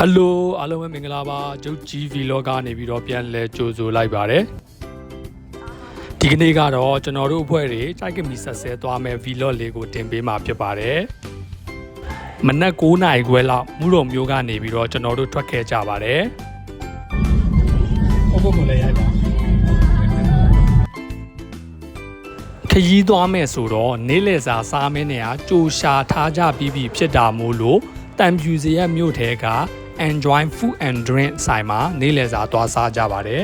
ဟယ်လိုအားလုံးပဲမင်္ဂလာပါကျုပ်ကြီး vlog ကနေပြီးတော့ပြန်လဲကြိုဆိုလိုက်ပါတယ်ဒီကနေ့ကတော့ကျွန်တော်တို့အဖွဲ့တွေစိုက်ကမီဆက်ဆဲသွားမယ် vlog လေးကိုတင်ပေးမှာဖြစ်ပါတယ်မနက်9နာရီခွဲလောက်မူတော်မျိုးကနေပြီးတော့ကျွန်တော်တို့ထွက်ခဲ့ကြပါတယ်ဟုတ်ပုံမလဲရိုက်ပါခရီးသွားမယ်ဆိုတော့နေ့လယ်စာစားမင်းတွေကကြိုရှာထားကြပြီးပြီဖြစ်တာမို့လို့တံပြူစရက်မြို့ထဲက Enjoy Food and Drink ဆိုင်မှာနေ့လယ်စာသွားစားကြပါတယ်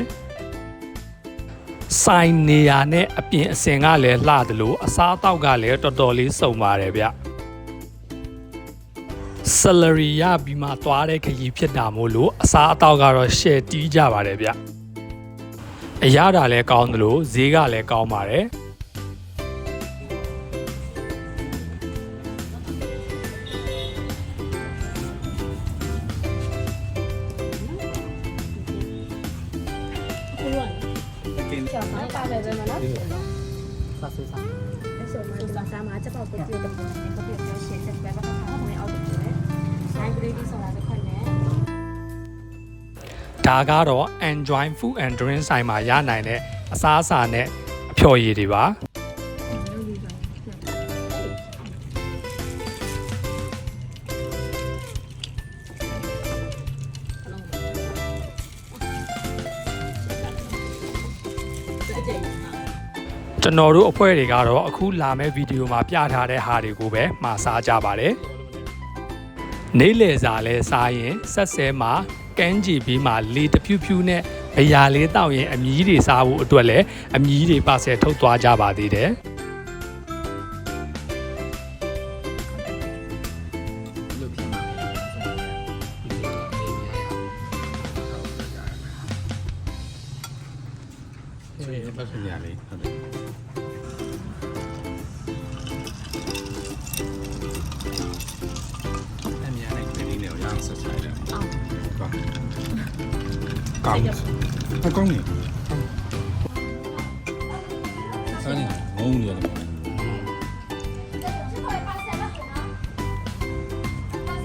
ဆိုင်နေရာနဲ့အပြင်အစင်ကလည်းလှတယ်လို့အစားအသောက်ကလည်းတော်တော်လေးစုံပါတယ်ဗျ salary ရပြီးမှသွားတဲ့ခရီးဖြစ်တာမို့လို့အစားအသောက်ကတော့ share တီးကြပါတယ်ဗျအရတာလည်းကောင်းတယ်လို့ဈေးကလည်းကောင်းပါတယ် စာဆွေးစာဆိုမှဒီစာမှာချက်ပေါက်ကိုကြည့်တော့တယ်ကိုပြောရှေ့ဆက်ပြပါတော့မင်းအောက်ကိုလေဆိုင်ဂရီဒီဆိုတာတစ်ခွက်နဲ့ဒါကတော့ Enjoy Food and Drink ဆိုင်မှာရနိုင်တဲ့အစားအစာနဲ့အဖျော်ရည်တွေပါ။ ကျွန်တော်တို့အဖွဲ့တွေကတော့အခုလာမဲ့ဗီဒီယိုမှာပြထားတဲ့ဟာတွေကိုပဲမှာစားကြပါတယ်နေ့လယ်စာလဲစားရင်ဆက်ဆဲမှာကန်းကြည့်ပြီးမှလေတဖြူးဖြူးနဲ့အရာလေးတောက်ရင်အမြီးတွေစားဖို့အတွက်လည်းအမြီးတွေပါဆယ်ထုတ်သွားကြပါသေးတယ် ကောင်းအကောင်းနေဆန်းနေငုံနေရတယ်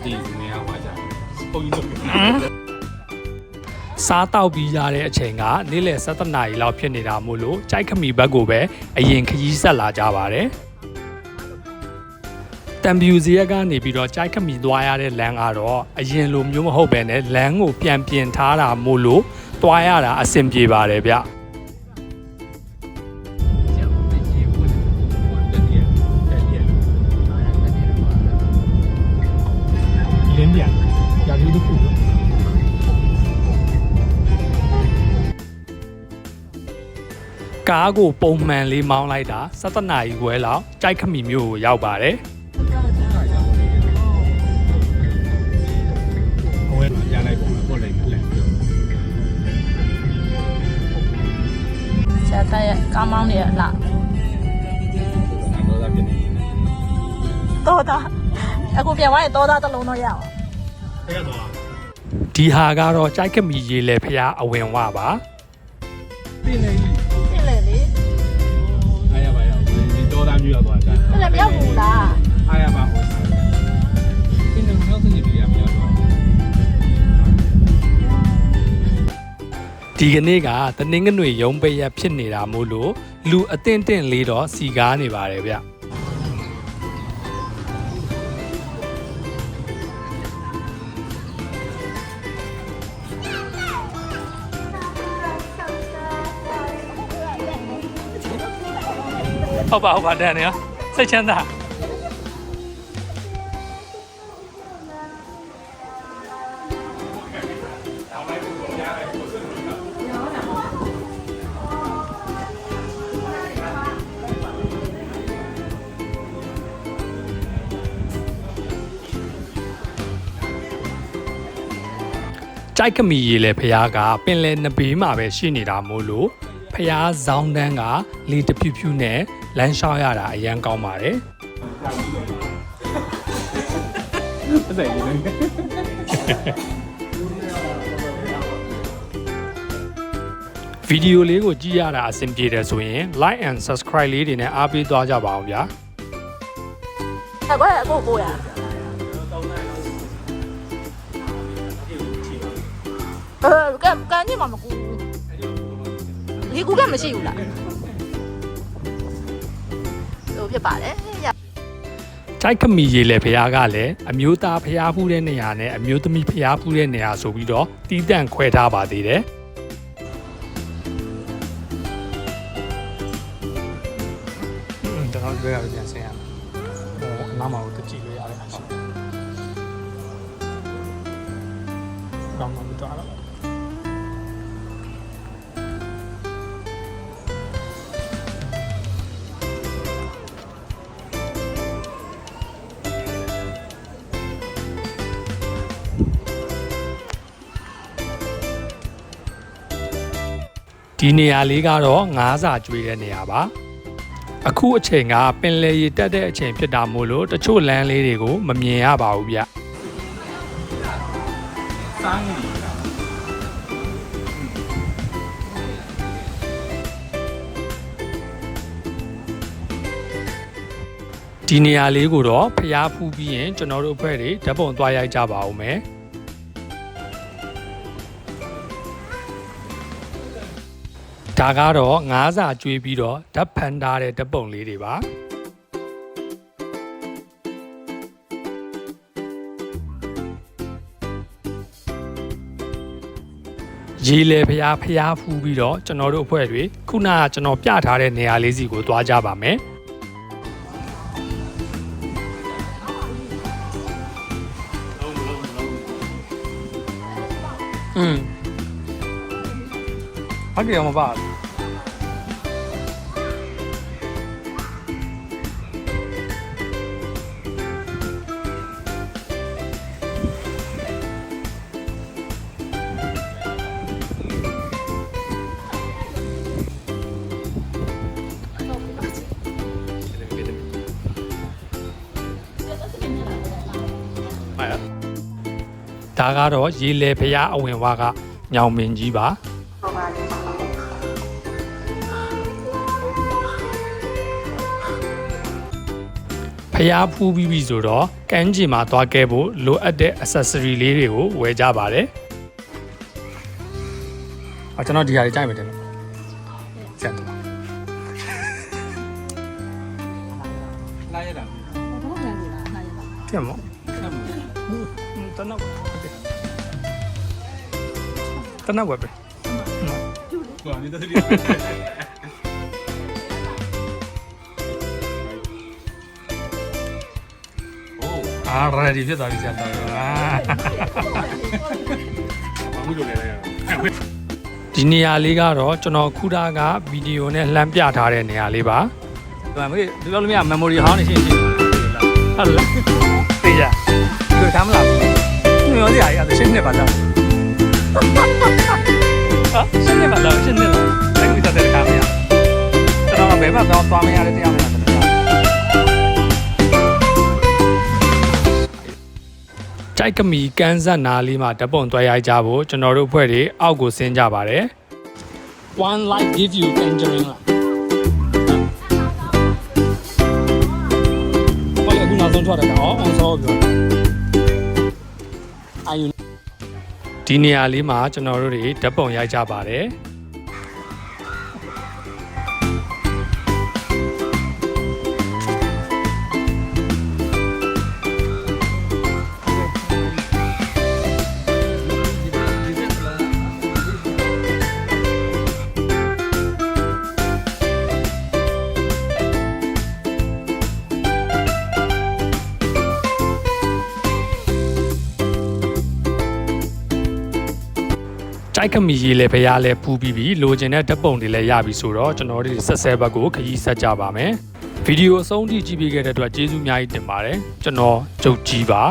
ဒီနေရာမှာကြာပုံကြီးလုပ်တယ်စားတောက်ပြီးရတဲ့အချိန်ကနေ့လယ်7:00နာရီလောက်ဖြစ်နေတာမို့လို့ကြိုက်ခမီဘက်ကိုပဲအရင်ခရီးဆက်လာကြပါတယ်။ တံပြူစရက်ကနေပြီးတော့ကြိုက်ခမီသွားရတဲ့လမ်းကတော့အရင်လိုမျိုးမဟုတ်ပဲနဲ့လမ်းကိုပြန်ပြင်ထားတာမို့လို့သွားရတာအဆင်ပြေပါတယ်ဗျလင်းပြန်ရာသီဥတုခုကားကိုပုံမှန်လေးမောင်းလိုက်တာ7နာရီခွဲလောက်ကြိုက်ခမီမြို့ကိုရောက်ပါတယ်။ ဆိုင်ရဲ့ကောင်းမောင်းနေရလားတော်တာအခုပြန်သွားရင်တော်တာတစ်လုံးတော့ရအောင်ဒီဟာကတော့ကြိုက်ကမီရေလေဖျားအဝင်ဝပါပြင်းနေ ဒီကနေ့ကတနင်္ဂနွေရုံးပိတ်ရက်ဖြစ်နေတာမို့လို့လူအသင့်တင့်လေးတော့စီကားနေပါတယ်ဗျဟုတ်ပါဟုတ်ပါတဲ့နေရောစိတ်ချမ်းသာ တိုက်ခမီရေလေဖျားကပင်လယ်နဘေးမှာပဲရှိနေတာမို့လို့ဖျားဇောင်းတန်းကလေတပြူပြူနဲ့လမ်းလျှောက်ရတာအရန်ကောင်းပါတယ်။ဆိုင်နေတယ်ဗီဒီယိုလေးကိုကြည့်ရတာအဆင်ပြေတယ်ဆိုရင် like and subscribe လေးတွေနဲ့အားပေးသွားကြပါအောင်ဗျာ။ဟုတ်ကဲ့ကိုကိုရ။ အဲကကန်ကြီးမှမကူဘူးဒီကူကမရှိဘူးလားလို့ဖြစ်ပါတယ်ရကြိုက်ခမီရေလေဖျားကလည်းအမျိုးသားဖျားဖူးတဲ့နေရာနဲ့အမျိုးသမီးဖျားဖူးတဲ့နေရာဆိုပြီးတော့တီးတန့်ခွဲထားပါသေးတယ်။ကျွန်တော်တွေ့ရပြန်ဆင်းရမယ်။ဟိုအနားမှာကိုကြည့်လို့ရတယ်အရှင်။ကောင်းမှမတော်တော့ ဒီနေရာလေးကတော့ငါးစာကျွေးတဲ့နေရာပါအခုအချိန်ကပင်လယ်ရေတက်တဲ့အချိန်ဖြစ်တာမို့လို့တချို့လမ်းလေးတွေကိုမမြင်ရပါဘူးဗျစမ်းနေဒီနေရာလေးကိုတော့ဖျားဖူးပြီးရင်ကျွန်တော်တို့အဖွဲ့တွေဓာတ်ပုံသွားရိုက်ကြပါဦးမယ် ဒါကတော့ငါးစာကျွေးပြီးတော့ဓာတ်ဖန်ထားတဲ့ဓာတ်ပုံလေးတွေပါရေလေဖျားဖျားဖူးပြီးတော့ကျွန်တော်တို့အဖွဲ့တွေခုနကကျွန်တော်ပြထားတဲ့နေရာလေးစီကိုသွားကြပါမယ်อืมဟုတ်တယ်မပါဘူး ဒါကတော့ရေလေဖျားအဝင်ဝါကညောင်မင်းကြီးပါဖျားဖူးပြီးပြီဆိုတော့ကမ်းခြေမှာသွားခဲ့ဖို့လိုအပ်တဲ့ accessory လေးတွေကိုဝယ်ကြပါတယ်။အကျွန်တော်ဒီဟာတွေကြိုက်မယ်တယ်နော်။ဆက်တော့လာရတာဘာမှမလုပ်ဘူးလားနိုင်ရလားပြတ်မောဆက်မှုတနက် တနက်ဝယ်ပဲကွာနေတည်းโอ้အာ ready ဖြစ်သွားပြီဆက်တော့အာဘာမှုလုပ်နေလဲဒီနေရာလေးကတော့ကျွန်တော်ခုဒါကဗီဒီယိုနဲ့လှမ်းပြထားတဲ့နေရာလေးပါဒီမှာမေးဒီလိုလိုမျိုး memory ဟောင်းနေရှင်းရှင်းဟုတ်လားသိကြဒီလိုထားမလားမျိုးစရာကြီးအဲ့ရှင်းနေပါလားဟာရှင်းနေပါလား ရှင်းနေလားအဲ့ဒီတက်တဲ့ကားမရကျွန်တော်ဘယ်မှာတော့သွားမရတဲ့တရားမလားကျွန်တော်ကြိုက်ကမီကန်းဆက်နာလေးမှာဓာတ်ပုံတွဲရိုက်ကြဖို့ကျွန်တော်တို့ဖွဲ့တွေအောက်ကိုဆင်းကြပါတယ် One life give you tangerine လားဘာလဲခုနောက်ဆုံးထွက်တာကတော့အောင်စောပြော ဒီနေရာလေးမှာကျွန်တော်တို့တွေဓာတ်ပုံရိုက်ကြပါတယ် ကြိုက်ခမီရေးလဲဖရားလဲပူပြီးပြီလိုချင်တဲ့ဓာတ်ပုံတွေလည်းရပြီဆိုတော့ကျွန်တော်တို့ဆက်ဆဲဘက်ကိုခရီးဆက်ကြပါမယ်ဗီဒီယိုအဆုံးထိကြည့်ပေးခဲ့တဲ့အတွက်ကျေးဇူးအများကြီးတင်ပါတယ်ကျွန်တော်ကြုတ်ကြီးပါ